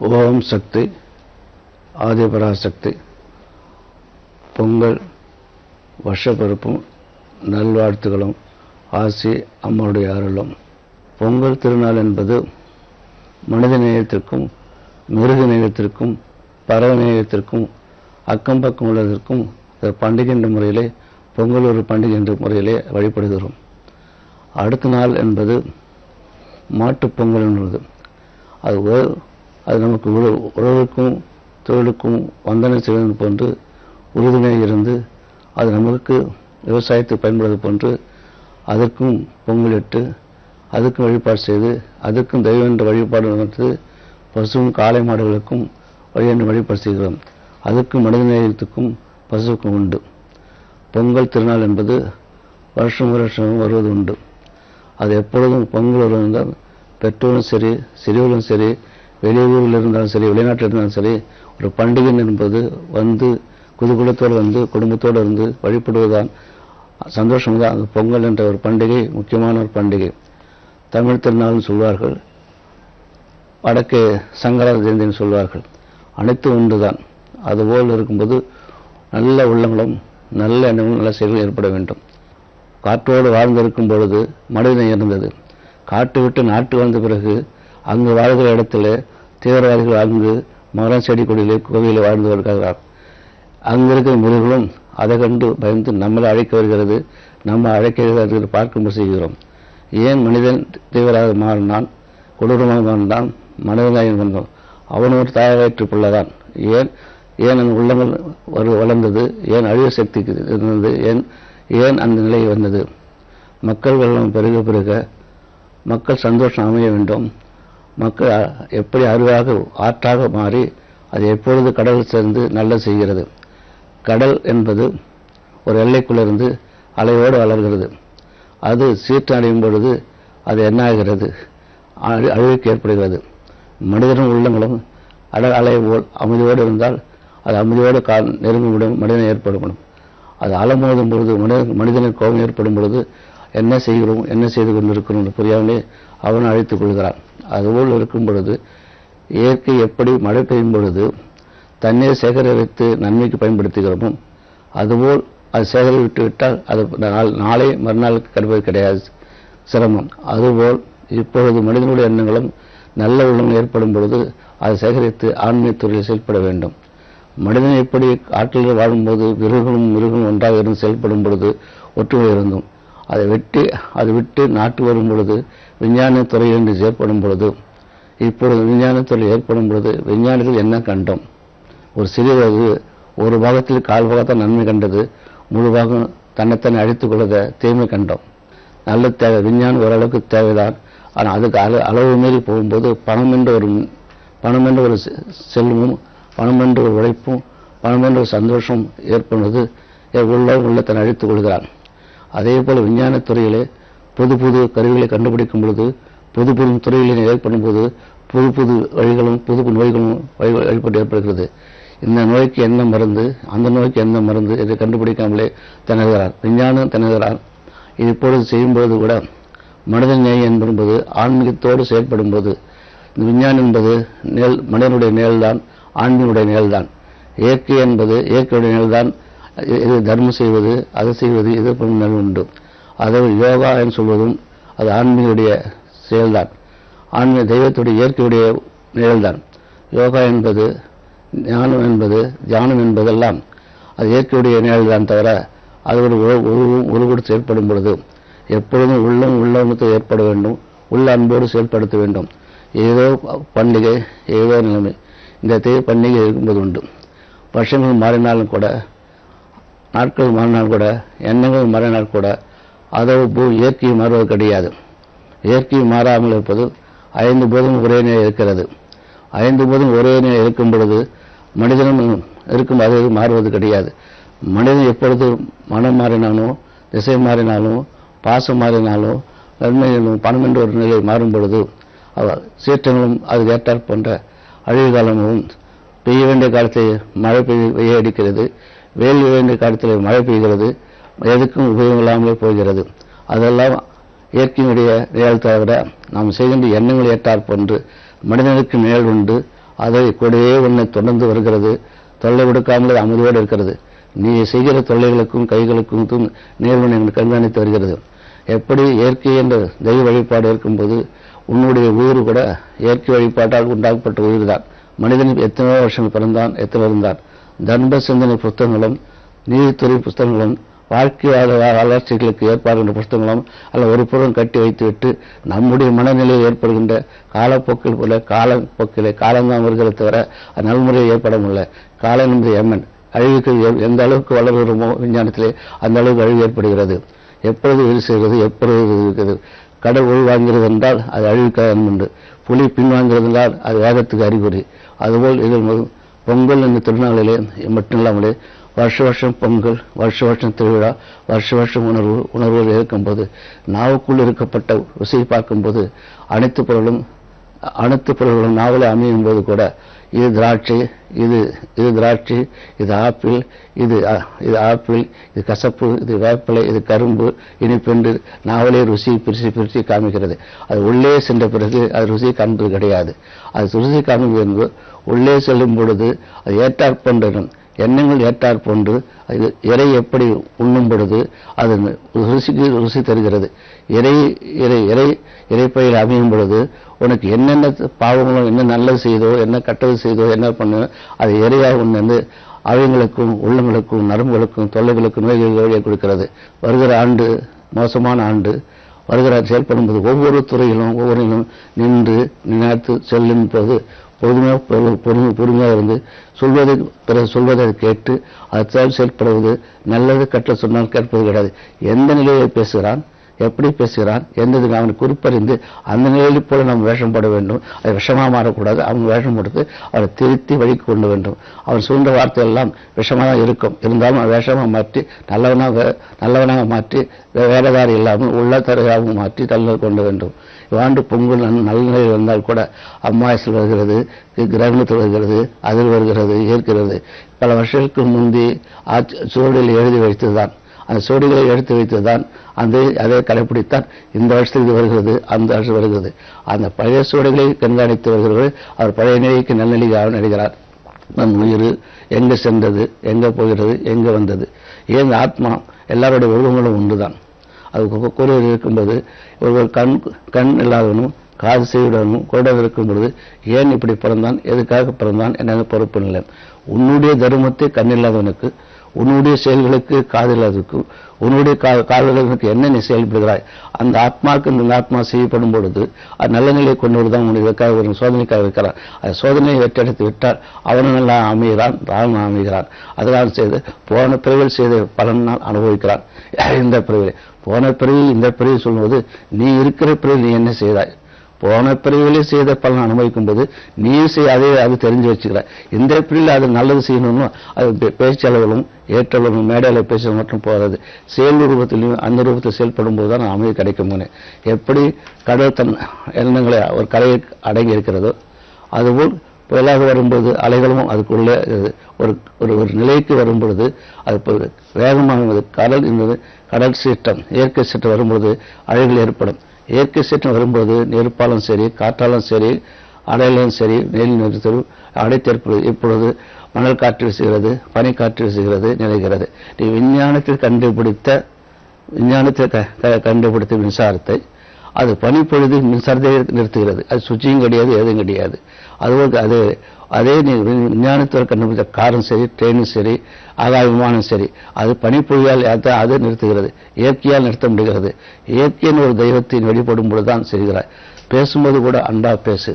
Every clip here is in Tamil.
ஓம் சக்தி ஆதிபராசக்தி பொங்கல் வருஷப்பிறப்பும் நல்வாழ்த்துகளும் ஆசி அம்மனுடைய அருளும். பொங்கல் திருநாள் என்பது மனித நேயத்திற்கும் மிருக நேயத்திற்கும் பறவை நேயத்திற்கும் அக்கம் பக்கம் உள்ளதற்கும் பண்டிகை என்ற முறையிலே பொங்கல் ஒரு பண்டிகை என்ற முறையிலே வழிபடுகிறோம். அடுத்த நாள் என்பது மாட்டுப் பொங்கல் என்பது. அது அது நமக்கு உறவு உறவுக்கும் தொழிலுக்கும் வந்தனை செய்வது போன்று உறுதுணையாக இருந்து அது நமக்கு விவசாயத்துக்கு பயன்படுவது போன்று அதற்கும் பொங்கலிட்டு அதுக்கும் வழிபாடு செய்து அதுக்கும் தெய்வம் என்ற வழிபாடு நடத்து பசுவும் காளை மாடுகளுக்கும் வழி என்று வழிபாடு செய்கிறோம். அதுக்கும் மனித நேயத்துக்கும் பசுவுக்கும் உண்டு. பொங்கல் திருநாள் என்பது வருஷம் வருஷம் வருவது உண்டு. அது எப்பொழுதும் பொங்கல் வருவதால் பெற்றோரும் சரி சிறியவர்களும் சரி வெளியூரில் இருந்தாலும் சரி வெளிநாட்டில் இருந்தாலும் சரி ஒரு பண்டிகை என்பது வந்து குதுகுலத்தோடு வந்து குடும்பத்தோடு இருந்து வழிபடுவதுதான் சந்தோஷம் தான் அந்த பொங்கல் என்ற ஒரு பண்டிகை முக்கியமான ஒரு பண்டிகை. தமிழ் திருநாள்னு சொல்வார்கள். வடக்கே சங்கரா ஜெயந்தின்னு சொல்வார்கள். அனைத்தும் ஒன்றுதான். அதுபோல் இருக்கும்போது நல்ல உள்ளங்களும் நல்ல எண்ணங்களும் நல்ல செயல்கள் ஏற்பட வேண்டும். காற்றோடு வாழ்ந்திருக்கும் பொழுது மனிதன் இருந்தது காட்டு விட்டு நாட்டு வாழ்ந்த பிறகு அங்கு வாழ்கிற இடத்துல தீவிரவாதிகள் வாழ்ந்து மரம் செடி கொடியிலே கோவிலில் வாழ்ந்து வருகிறார்கள் அங்கு இருக்கிற மிருகங்களும் அதை கண்டு பயந்து நம்மளை அழைக்க வருகிறது. நம்ம அழைக்கிறது பார்க்கும்போது செய்கிறோம். ஏன் மனிதன் தீவிரவாத மாறினான்? கொடூரமாக மாறினான்? மனிதனாக வந்தான் அவன் ஒரு தாயவயிற்று பிள்ளைதான் ஏன்? ஏன் அந்த உள்ளங்கள் ஒரு வளர்ந்தது? ஏன் அழிவு சக்திக்கு இருந்தது? ஏன்? ஏன் அந்த நிலை வந்தது? மக்கள் வெள்ளம் பெருக பெருக மக்கள் சந்தோஷம் அமைய வேண்டும். மக்கள் எப்படி அருவாக ஆற்றாக மாறி அது எப்பொழுது கடல் சேர்ந்து நல்ல செய்கிறது? கடல் என்பது ஒரு எல்லைக்குள்ளிருந்து அலையோடு வளர்கிறது அது சீற்றடையும் பொழுது அது என்ன ஆகிறது அழி- அழிவுக்கு ஏற்படுகிறது. மனிதனும் உள்ளங்களும் அட அலை போல் அமைதியோடு இருந்தால் அது அமைதியோடு கா நெருங்கிவிடும் மனிதன் ஏற்படும் அது அலமோதும் பொழுது மனித மனிதனுக்கு கோபம் ஏற்படும் பொழுது என்ன செய்கிறோம் என்ன செய்து கொண்டிருக்கிறோம் என்று புரியாமலே அவன் அழைத்துக் கொள்கிறான். அதுபோல் இருக்கும் பொழுது இயற்கை எப்படி மழை பெய்யும் பொழுது தண்ணீர் சேகரித்து நன்மைக்கு பயன்படுத்துகிறோமோ அதுபோல் அது சேகரித்து விட்டால் அது நாள் நாளை மறுநாளுக்கு கிடைப்பது கிடையாது. சிரமம். அதுபோல் இப்பொழுது மனிதனுடைய எண்ணங்களும் நல்ல உள்ளம் ஏற்படும் பொழுது அதை சேகரித்து ஆன்மீக துறையில் செயல்பட வேண்டும். மனிதன் எப்படி ஆற்றில் வாழும்போது மிருகங்களும் மிருகங்களும் ஒன்றாக இருந்து செயல்படும் பொழுது ஒற்றுமை இருந்தும் அதை விட்டு அதை விட்டு நாட்டு வரும் பொழுது விஞ்ஞான துறை என்று செயற்படும் பொழுது இப்பொழுது விஞ்ஞான துறை ஏற்படும் பொழுது விஞ்ஞானிகள் என்ன கண்டோம்? ஒரு சிறியது ஒரு பாகத்தில் கால் பாகத்தான் நன்மை கண்டது முழு பாகம் தன்னைத்தானே அழித்துக் கொள்வத தீமை கண்டோம். நல்ல தேவை விஞ்ஞானம் ஓரளவுக்கு தேவைதான். ஆனால் அதுக்கு அளவு அளவு மீறி போகும்போது பணம் என்ற ஒரு பணம் என்ற ஒரு செல்வமும் பணம் என்ற ஒரு உழைப்பும் பணம் என்ற ஒரு சந்தோஷம் ஏற்படுவது உள்ள உள்ளத்தை அழித்துக் கொள்கிறான். அதே போல் விஞ்ஞான துறையிலே புது புது கருவிகளை கண்டுபிடிக்கும் பொழுது புது புது துறைகளில் ஏற்படும்போது புது புது வழிகளும் புது புது நோய்களும் வழி- வழிபாடு ஏற்படுகிறது. இந்த நோய்க்கு என்ன மருந்து அந்த நோய்க்கு என்ன மருந்து இதை கண்டுபிடிக்காமலே திணறுகிறார். விஞ்ஞானம் திணறுகிறார். இது இப்பொழுது செய்யும்போது கூட மனித நியாயம் என்பது ஆன்மீகத்தோடு செயல்படும் போது இந்த விஞ்ஞானம் என்பது நேல் மனிதனுடைய நிழல்தான் ஆன்மீகனுடைய நிழல்தான் இயற்கை என்பது இயற்கையுடைய நிழல்தான் தர்மம் செய்வது அதை செய்வது இது போன்ற உண்டு. அதாவது யோகா என்று சொல்வதும் அது ஆன்மீகனுடைய செயல்தான். ஆன்மீக தெய்வத்துடைய இயற்கையுடைய நிழல்தான் யோகா என்பது ஞானம் என்பது தியானம் என்பதெல்லாம் அது இயற்கையுடைய நிழல்தான் தவிர அது ஒரு உருவம் உருவும் உருவோடு பொழுது எப்பொழுதும் உள்ளம் உள்ளமத்தை ஏற்பட வேண்டும். உள்ள அன்போடு செயல்படுத்த வேண்டும். ஏதோ பண்டிகை ஏதோ நிலைமை. இந்த தெய்வ பண்டிகை இருக்கும்போது உண்டு. வருஷங்கள் மாறினாலும் கூட நாட்கள் மாறினால் கூட எண்ணங்கள் மாறினால் கூட அதோ பூ இயற்கை மாறுவது கிடையாது. இயற்கை மாறாமல் இருப்பது ஐந்து போதும் ஒரே நிலை இருக்கிறது. ஐந்து போதும் ஒரே நிலை இருக்கும் பொழுது மனிதனும் இருக்கும் அது மாறுவது கிடையாது. மனிதன் எப்பொழுது மனம் மாறினாலும் திசை மாறினாலும் பாசம் மாறினாலும் நன்மை பணம் என்ற ஒரு நிலை மாறும் பொழுது அவர் சீற்றங்களும் அது ஏற்றாற் போன்ற அழிவு காலமும் பெய்ய வேண்டிய காலத்தில் மழை பெய்ய வெய்ய அடிக்கிறது. வெயில் வேண்டிய காலத்தில் மழை பெய்கிறது எதுக்கும் உபயோகம் இல்லாமல் போகிறது. அதெல்லாம் இயற்கையினுடைய நிழல் தவிர நாம் செய்கின்ற எண்ணங்கள் ஏற்றாற்போன்று மனிதனுக்கு நிழல் உண்டு. அதை கூடவே உன்னை தொடர்ந்து வருகிறது. தொல்லை கொடுக்காமல் அமைதியோடு இருக்கிறது. நீ செய்கிற தொல்லைகளுக்கும் கைகளுக்கும் தூ- நேர்வனை கண்காணித்து வருகிறது. எப்படி இயற்கை என்ற தெய்வ வழிபாடு இருக்கும்போது உன்னுடைய உயிர் கூட இயற்கை வழிபாட்டால் உண்டாக்கப்பட்ட உயிர் தான். மனிதன் எத்தனையோ வருஷங்கள் பிறந்தான் எத்தனை இருந்தான். தர்ம சிந்தனை புத்தகங்களும் நீதித்துறை புத்தகங்களும் வாழ்க்கை வளர்ச்சிகளுக்கு ஏற்பாடுகின்ற புத்தகங்களும் அல்ல ஒரு புறம் கட்டி வைத்துவிட்டு நம்முடைய மனநிலையில் ஏற்படுகின்ற காலப்போக்கில் போல காலப்போக்கிலே காலம்தான் வருகிறத தவிர நல்முறையை நல்முறையில் ஏற்பட முடியல. காலம் என்பது எம்மன் அழிவுக்கு எந்த அளவுக்கு வளர்கிறோமோ விஞ்ஞானத்திலே அந்த அளவுக்கு அழிவு ஏற்படுகிறது. எப்பொழுது உயிர் செய்கிறது எப்பொழுது இருக்கிறது? கடல் உள்வாங்கிறது என்றால் அது அழிவுக்காக உண்டு புலி பின்வாங்கிறது என்றால் அது வேகத்துக்கு அறிகுறி. அதுபோல் இதில் பொங்கல் என்ற திருநாளிலே மட்டும் இல்லாமலே வருஷ வருஷம் பொங்கல் வருஷ வருஷம் திருவிழா வருஷ வருஷம் உணர்வு உணர்வுகள் இருக்கும்போது நாவுக்குள் இருக்கப்பட்ட ருசியை பார்க்கும்போது அனைத்து பொருளும் அனைத்து பொருள்களும் நாவலை அமையும் போது கூட இது திராட்சை இது இது திராட்சை இது ஆப்பிள் இது இது ஆப்பிள் இது கசப்பு இது வேப்பிலை இது கரும்பு இனிப்பென்று நாவலே ருசி பிரித்து பிரித்து காமிக்கிறது. அது உள்ளே சென்ற பிறகு அது ருசி காண்பது கிடையாது. அது ருசி காண்பது என்பது உள்ளே செல்லும் பொழுது அது ஏற்றாற்பொன்றும் எண்ணங்கள் ஏற்றாற் போன்று அது இறை எப்படி உண்ணும் பொழுது அது ருசிக்கு ருசி தருகிறது. இறை இறை இறை இறைப்பையில் அமையும் பொழுது உனக்கு என்னென்ன பாவங்களோ என்ன நல்லது செய்தோ என்ன கெட்டது செய்தோ என்ன பண்ணோ அது இறையாக உணர்ந்து அவங்களுக்கும் உள்ளங்களுக்கும் நரம்புகளுக்கும் தொல்லைகளுக்கும் நோய்கள் வழியை கொடுக்கிறது. வருகிற ஆண்டு மோசமான ஆண்டு வருகிற செயல்படும்போது ஒவ்வொரு துறையிலும் ஒவ்வொரு நின்று நினைத்து செல்லும் போது பொறுமையாக பொறுமை பொறுமையாக இருந்து சொல்வதை பிறகு சொல்வதை கேட்டு அது செயல்படுவது நல்லது கற்ற சொன்னால் கேட்பது கிடையாது எந்த நிலையில் பேசுகிறான் எப்படி பேசுகிறான் எந்ததுக்கு அவனை குறிப்பறிந்து அந்த நிலையில் போல நாம் வேஷம் போட வேண்டும். அது விஷமாக மாறக்கூடாது. அவன் வேஷம் கொடுத்து அவரை திருத்தி வழிக்கு கொண்டு வேண்டும். அவன் சூழ்ந்த வார்த்தை எல்லாம் விஷமாக இருக்கும். இருந்தாலும் அவன் வேஷமாக மாற்றி நல்லவனாக நல்லவனாக மாற்றி வே- வேறதாரி இல்லாமல் உள்ள தரையாகவும் மாற்றி தள்ள கொண்டு வேண்டும். இவ்வாண்டு பொங்கல் நல்ல நிலையில் வந்தால் கூட அம்மாயசில் வருகிறது கிரகணத்தில் வருகிறது அதில் வருகிறது ஏற்கிறது. பல வருஷங்களுக்கு முந்தி சுவடியில் சுவடில் எழுதி வைத்ததுதான். அந்த சுவடிகளை எடுத்து வைத்துதான் அந்த அதை கடைப்பிடித்தான். இந்த வருஷத்துக்கு இது வருகிறது அந்த வருஷம் வருகிறது. அந்த பழைய சுவடிகளை கண்காணித்து வருகிறவர் அவர் பழைய நிலைக்கு நல்நிலையாக நடிகிறார் நம் உயிர் எங்கே சென்றது எங்கே போகிறது எங்கே வந்தது? ஏன் ஆத்மா எல்லாருடைய உருவங்களும் ஒன்றுதான்? அது கு- இருக்கும்போது ஒருவர் கண் கண் இல்லாதவனும் காது செய்யுடனும் கூட இருக்கும் பொழுது ஏன் இப்படி பிறந்தான்? எதுக்காக பிறந்தான்? என்ன பொறுப்பு இல்லை. உன்னுடைய தர்மத்தை கண் இல்லாதவனுக்கு உன்னுடைய செயல்களுக்கு காதில்லாததுக்கு உன்னுடைய கா- கால்களுக்கு என்ன நீ செயல்படுகிறாய்? அந்த ஆத்மாவுக்கு இந்த ஆத்மா செய்யப்படும் பொழுது அது நல்ல நிலையை கொண்டு வருதான் உனக்கு இதற்காக ஒரு சோதனைக்காக இருக்கிறான் அந்த சோதனையை வெற்றெடுத்து விட்டால் அவனும் நல்லா அமைகிறான் ராவன் அமைகிறான். அதனால் செய்து போன பிறவில் செய்த பலனால் அனுபவிக்கிறான். இந்த பிறவில் போன பிறவி இந்த பிறவி சொல்லும்போது நீ இருக்கிற பிறகு நீ என்ன செய்தாய்? போன பிரிவிலே செய்த பலன் அனுபவிக்கும் போது நீ செய்ய அதே அது தெரிஞ்சு வச்சுக்கிற. இந்த பிறவியில் அது நல்லது செய்யணும்னு அது பே- பேச்சளவிலும் ஏற்றளவிலும் மேடையில் பேச மட்டும் போகாது. செயல் ரூபத்திலையும் அந்த ரூபத்தில் செயல்படும் போது தான் அமைதி கிடைக்கும் எப்படி கடல் தன் எண்ணங்களை ஒரு கரையை அடங்கி இருக்கிறதோ அதுபோல் புயலாக வரும்போது அலைகளும் அதுக்குள்ளே ஒரு ஒரு ஒரு நிலைக்கு வரும்பொழுது அது வேகமாக கடல் என்பது கடல் சீற்றம் இயற்கை சீற்றம் வரும்பொழுது அலைகள் ஏற்படும். இயற்கை சீற்றம் வரும்போது நெருப்பாலும் சரி காற்றாலும் சரி அடையிலும் சரி நெல் நிறுத்தரும் அடைத்தேற்பது இப்பொழுது மணல் காற்று வீசுகிறது பனி காற்று வீசுகிறது நிலைகிறது. நீ விஞ்ஞானத்தில் கண்டுபிடித்த விஞ்ஞானத்தில் க- க- கண்டுபிடித்த மின்சாரத்தை அது பனிப்பொழுது மின்சாரத்தை நிறுத்துகிறது. அது சுவிட்சியும் கிடையாது எதுவும் கிடையாது. அதுபோல் அது அதே விஞ்ஞானத்தில் கண்டுபிடித்த காரும் சரி ட்ரெயினும் சரி ஆகாய விமானம் சரி அது பனிப்பொழியால் அது அது நிறுத்துகிறது. இயற்கையால் நிறுத்த முடிகிறது. இயற்கையின் ஒரு தெய்வத்தின் வெளிப்படும் பொழுதுதான் செய்கிறார் பேசும்போது கூட அன்பா பேசு.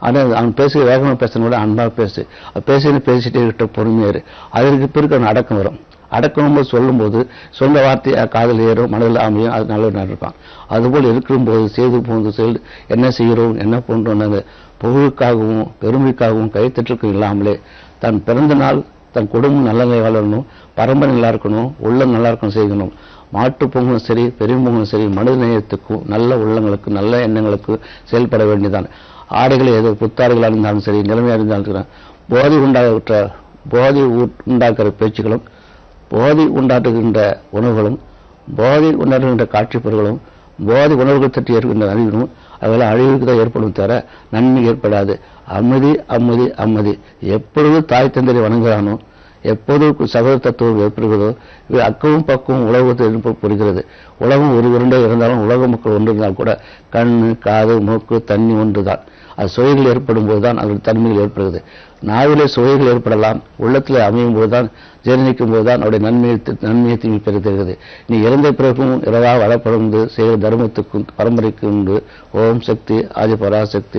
ஆனால் அவன் பேசுகிற வேகமாக பேசணும் கூட அன்பாக பேசு. அது பேசிட்டே இருக்க பொறுமையாரு அதற்கு பிறகு அவன் அடக்கம் வரும். அடக்கணும்போது சொல்லும்போது சொந்த வார்த்தை காதல் ஏறும் மனதில் அமையும் அது நல்ல இருப்பான் அதுபோல் இருக்கும்போது செய்து போது செயல் என்ன செய்கிறோம் என்ன பண்ணுறோம் அந்த புகழுக்காகவும் பெருமைக்காகவும் கைத்தட்டுக்கும் இல்லாமலே தன் பிறந்த நாள் தன் குடும்பம் நல்ல நிலை வளரணும் பரம்பரை நல்லா இருக்கணும் உள்ளம் நல்லா இருக்கணும் செய்யணும். மாட்டு பொங்கலும் சரி பெரிய பொங்கலும் சரி மனித நேயத்துக்கும் நல்ல உள்ளங்களுக்கு நல்ல எண்ணங்களுக்கு செயல்பட வேண்டியதான் ஆடைகளை ஏதோ புத்தாடைகளாக இருந்தாலும் சரி நிலைமையாக இருந்தாலும் சரி போதை உண்டாகிற போதை உண்டாக்குற பேச்சுகளும் போதை உண்டாட்டுகின்ற உணவுகளும் போதை உண்டாக்குகின்ற காட்சிப் பொருட்களும் போதை உணவுகள் தட்டி ஏற்படுகின்ற அறிவினும் அதெல்லாம் அழிவுக்கு தான் ஏற்படும் தவிர நன்மை ஏற்படாது. அமைதி அமைதி அமைதி. எப்பொழுது தாய் தந்தரை வணங்குகிறானோ எப்போது சகோதர தத்துவம் ஏற்படுகிறதோ இவை அக்கவும் பக்கமும் உலகத்தில் புரிகிறது உலகம் ஒரு இரண்டே இருந்தாலும் உலக மக்கள் ஒன்று இருந்தால் கூட கண் காது மூக்கு தண்ணி ஒன்றுதான். அது சுவைகள் ஏற்படும் போதுதான் அதன் தன்மைகள் ஏற்படுகிறது. நாவிலே சுவைகள் ஏற்படலாம். உள்ளத்தில் அமையும் போதுதான் ஜீரணிக்கும் போதுதான் அவருடைய நன்மையை நன்மையை தீமை பெறுகிறது நீ இறந்த பிறகும் இரவா வளப்படும் செய்கிற தர்மத்துக்கும் பரம்பரைக்கு உண்டு. ஓம் சக்தி ஆதி பராசக்தி.